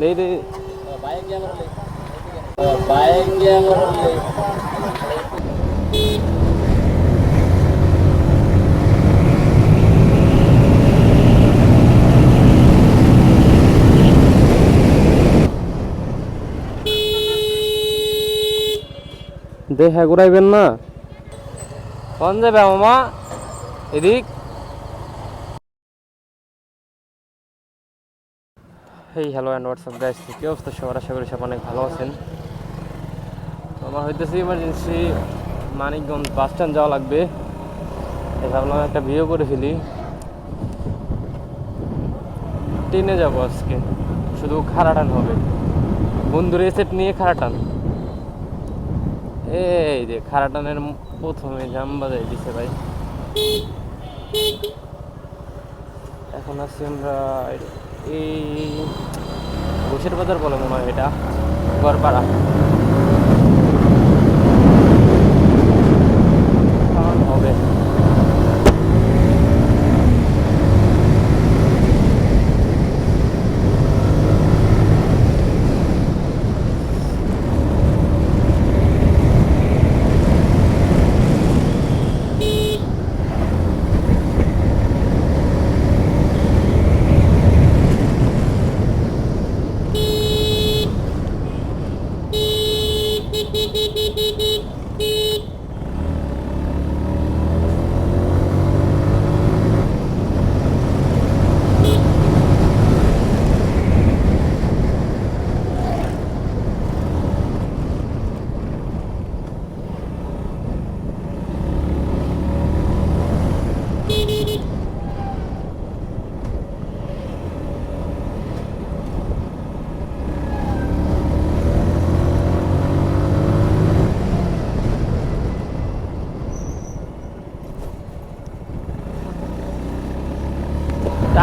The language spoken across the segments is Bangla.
রে দেখা ঘুরাইবেন না। কোন যাবে মামা এদিক। Hey hello and WhatsApp guys কি অবস্থা? সবার আশা করি সব অনেক ভালো আছেন। তো আমার হইতেছে ইমার্জেন্সি মানিকগঞ্জ বাস স্ট্যান্ড যাওয়া লাগবে। ভাবলাম একটা ভিডিও করে ফেলি। ট্রেনে যাব আজকে। শুধু খারাটান হবে। বন্ধুর এসেট নিয়ে খারাটান এই যে খারাটানের প্রথমে জাম বাজাই দিছে ভাই। এখন আছি আমরা এই ঘোষের বাজার বলে মনে হয় এটা গড়পাড়া কারণ হবে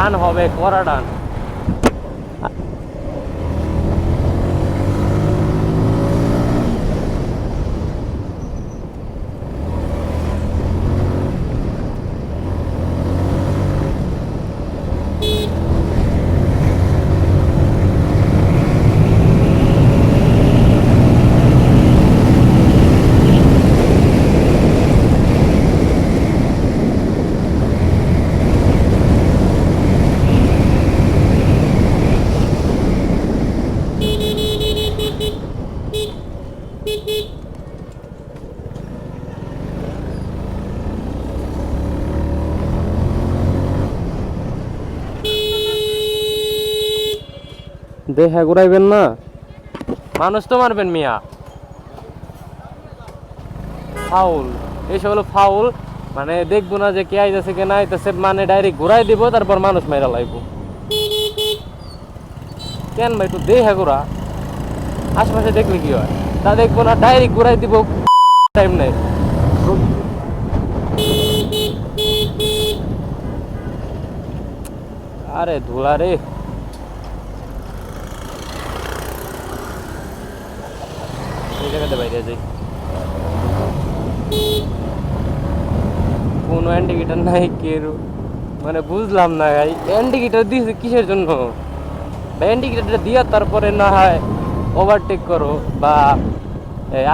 টান হবে কড়া টান দেখা ঘুরাইবেন না? মানুষ তো মারবেন মিয়া। ফাউল। এইসব হলো ফাউল। মানে দেখব না যে কে আইতেছে, কে না আইতেছে মানে ডাইরেক্ট ঘুরাই দিব, তারপর মানুষ মেরা লাইব। কেন ভাই, একটু দেখা ঘোরা। আশেপাশে দেখলে কি হয়? তা দেখব না ডাইরেক্ট ঘুরাই দিব। টাইম নেই। আরে ধুলা রে। কোনো ইন্ডিকেটার নাই কের। মানে বুঝলাম না ভাই ইন্ডিকেটার দিয়েছে কিসের জন্য? বা ইন্ডিকেটারটা দিয়া তারপরে না হয় ওভারটেক করো বা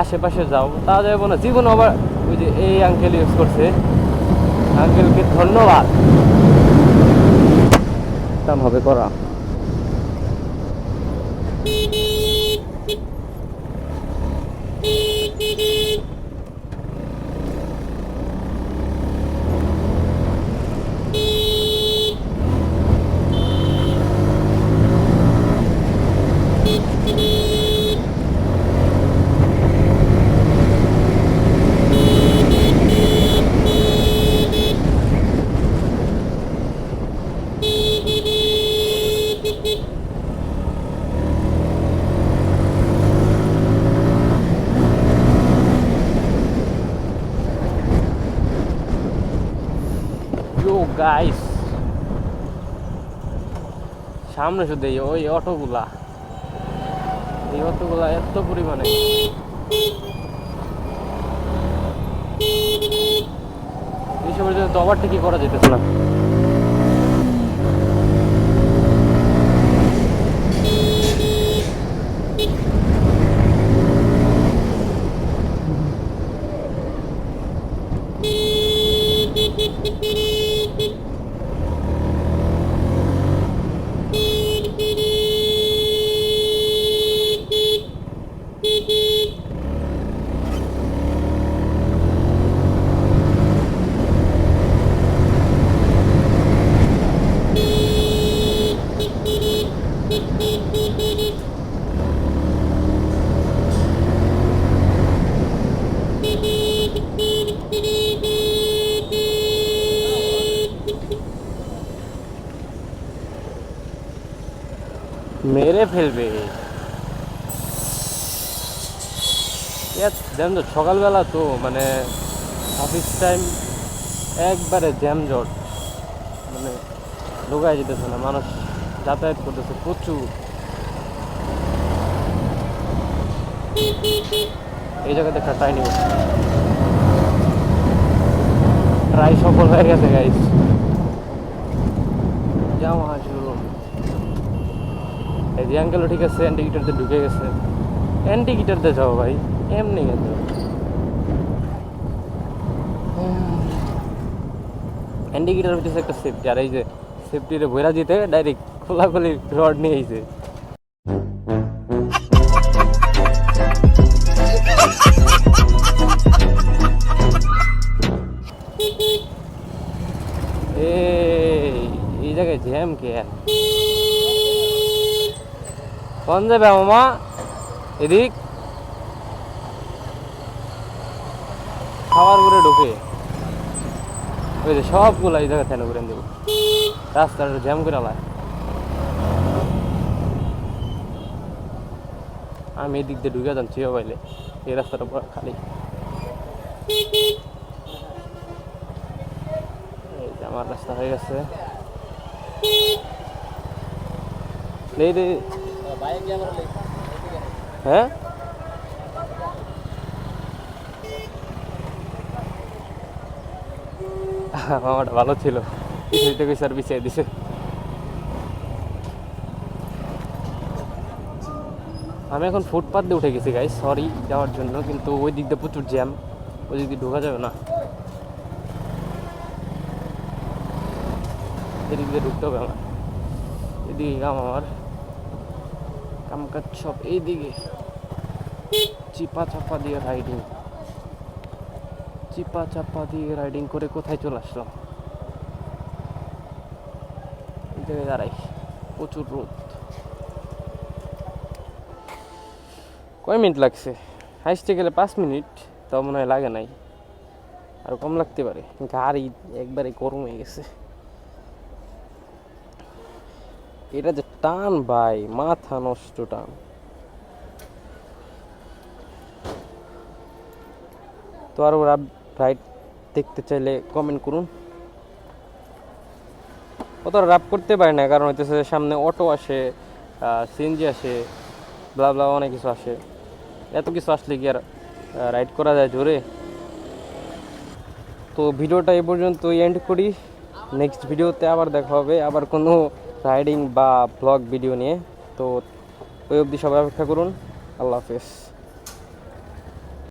আশেপাশে যাও। তা যাব না, জীবন ওভার ওই যে এই আঙ্কেল ইউজ করছে। আঙ্কেলকে ধন্যবাদ। হবে, করা। ピーピー গাইস সামনে শুধু এই ওই অটোগুলা। এই অটোগুলা এত পরিমাণে। সময় যদি তো ঠিকই করা যেতেছে না। মেরে ফেলবে। জ্যাম তো সকালবেলা তো মানে অফিস টাইম একবারে জ্যাম জট মানে ঢোকায় যেতেছে না, মানুষ যাতায়াত করতেছে প্রচুর। এই জায়গাতে একটা ট্রাই নিব সফল হয়ে গেছে গাইস যাওয়া শুরু এই যে আঙ্কেলও ঠিক আছে অ্যান্টিকিটারতে ঢুকে গেছে। অ্যান্টিকিটারতে যাও ভাই, এমনি গেছে। অ্যান্টিকিটার হচ্ছে একটা সেফটি আর এই যে সেফটিরে ভৈরা দিতে ডাইরেক্ট খোলাখুলি রড নিয়ে আইছে। এই জায়গায় জ্যাম কে? কোন যাবে মামা এদিক। খাবার করে ঢুকে। ওই যে সবগুলো এই জায়গা থেকে করে দেবো। রাস্তাটা জ্যাম করে আলায় আমি এদিক দিয়ে ঢুকে যাচ্ছি মোবাইলে। এই রাস্তাটা পুরো খালি। আমার রাস্তা হয়ে গেছে। হ্যাঁ মামাটা ভালো ছিল। বিছিয়ে দিছে। আমি এখন ফুটপাথ দিয়ে উঠে গেছি গাই সরি যাওয়ার জন্য, কিন্তু ওই দিক দিয়ে প্রচুর জ্যাম ওই দিক দিয়ে ঢোকা যাবে না। এদিক দিয়ে ঢুকতে হবে আমার। এদিকে কাম আমার। কাম কাজ সব এইদিকে। চিপা চাপা দিয়ে রাইডিং চিপা চাপা দিয়ে রাইডিং করে কোথায় চলে আসলাম? দাঁড়াই, প্রচুর রোদ। কয় মিনিট লাগছে? হাইস্টে গেলে পাঁচ মিনিট, তাও মনে হয় লাগে নাই। আর কম লাগতে পারে, গাড়ি একবারে গরম হয়ে গেছে। এটা যে টান ভাই, মাথা নষ্ট টান। তো আরও রাইড দেখতে চাইলে কমেন্ট করুন। অত রাপ করতে পারি না, কারণ হইতেছে সামনে অটো আসে সিএনজি আসে ব্লা ব্লা অনেক কিছু আসে। এত কিছু আসলে কি আর রাইড করা যায় জোরে? তো ভিডিওটা এই পর্যন্ত এন্ড করি। নেক্সট ভিডিওতে আবার দেখা হবে, আবার কোনো রাইডিং বা ব্লগ ভিডিও নিয়ে। তো ওই অবধি সবাই অপেক্ষা করুন। আল্লাহ হাফেজ।